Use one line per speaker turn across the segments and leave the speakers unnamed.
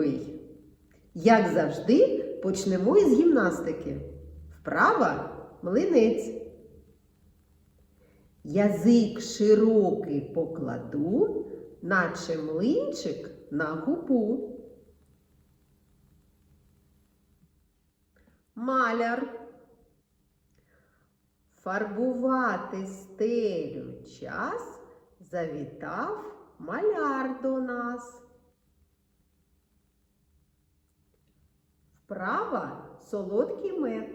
любий. Як завжди, почнемо із гімнастики. Вправа млинець. Язик широкий покладу, наче млинчик на губу. Маляр. Фарбувати стелю час завітав маляр до Вправа солодкий мед.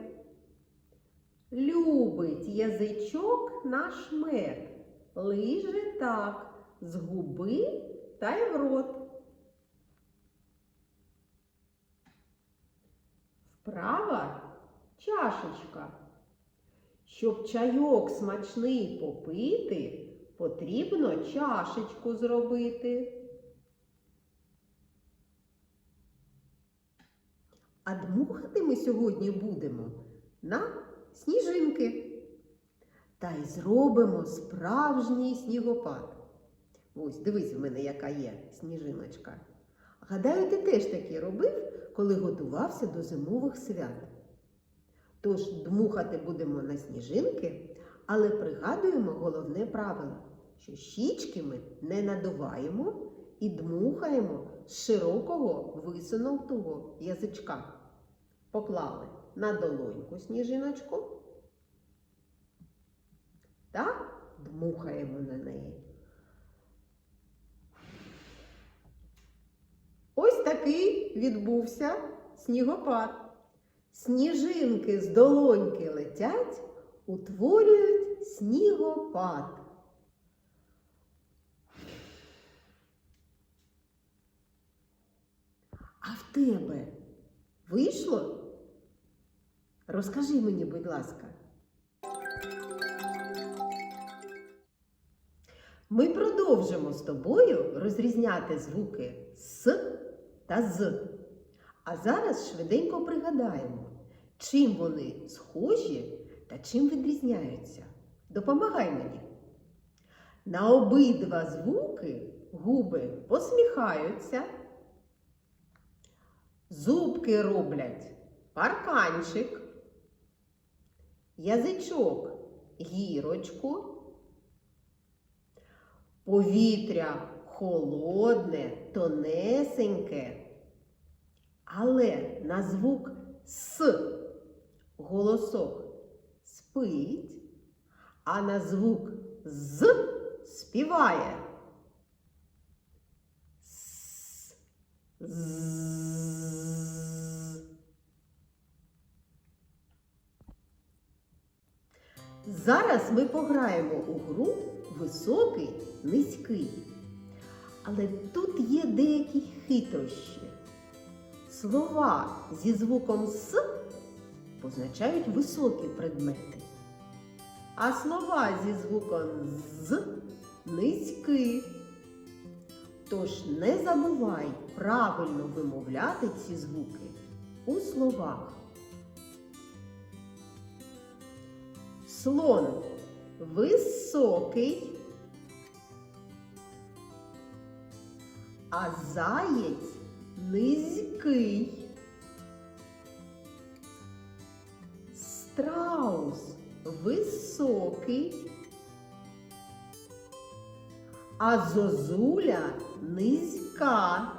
Любить язичок наш мед, лиже так з губи та й в рот. Вправа чашечка. Щоб чайок смачний попити, потрібно чашечку зробити. А дмухати ми сьогодні будемо на сніжинки. Та й зробимо справжній снігопад. Ось, дивись в мене, яка є сніжиночка. Гадаю, ти теж таке робив, коли готувався до зимових свят. Тож дмухати будемо на сніжинки, але пригадуємо головне правило, що щічки ми не надуваємо і дмухаємо з широкого висунутого язичка. Поклали на долоньку сніжиночку та дмухаємо на неї. Ось такий відбувся снігопад. Сніжинки з долоньки летять, утворюють снігопад. А в тебе вийшло? Розкажи мені, будь ласка. Ми продовжимо з тобою розрізняти звуки С та З. А зараз швиденько пригадаємо, чим вони схожі та чим відрізняються. Допомагай мені. На обидва звуки губи посміхаються, зубки роблять парканчик, язичок гірочку, повітря холодне, тонесеньке. Але на звук С голосок спить, а на звук З співає. С, з. Зараз ми пограємо у гру високий, низький. Але тут є деякі хитрощі. Слова зі звуком С позначають високі предмети, а слова зі звуком З низькі. Тож не забувай правильно вимовляти ці звуки у словах. Слон високий, а заєць низький. Страус високий, а зозуля низька.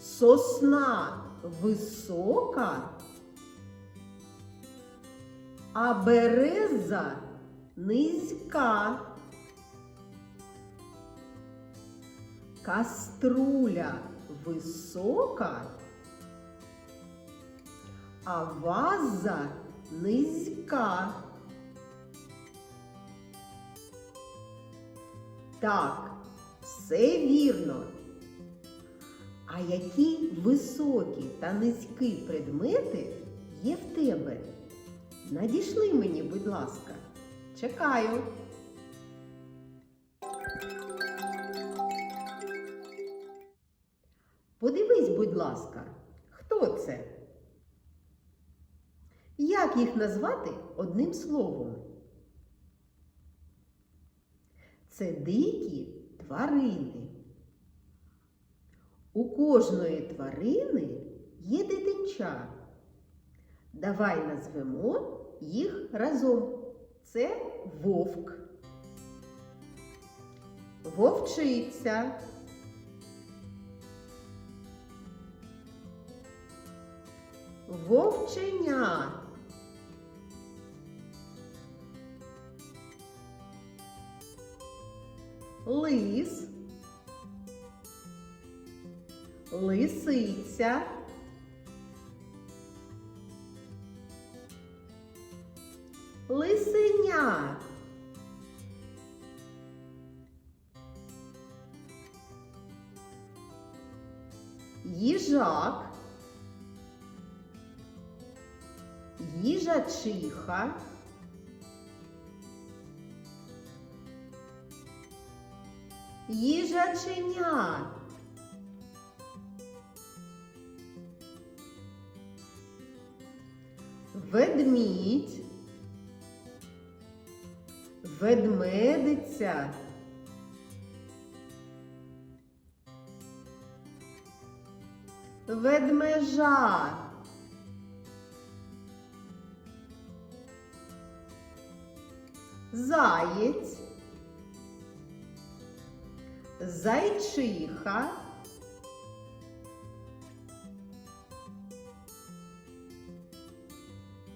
Сосна висока, а береза низька. Каструля висока, а ваза низька. Так, все вірно. А які високі та низькі предмети є в тебе? Надішли мені, будь ласка. Чекаю. Подивись, будь ласка, хто це? Як їх назвати одним словом? Це дикі тварини. У кожної тварини є дитинча. Давай назвемо їх разом. Це вовк, вовчиця, вовченя, лис, лисиця, лисеня. Їжак, їжачиха, їжаченя, ведмідь, ведмедиця. Ведмежа. Заєць. Зайчиха.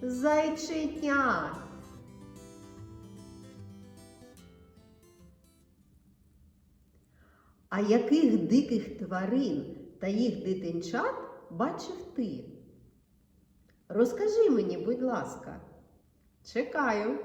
Зайченя. А яких диких тварин та їх дитинчат бачив ти? Розкажи мені, будь ласка. Чекаю.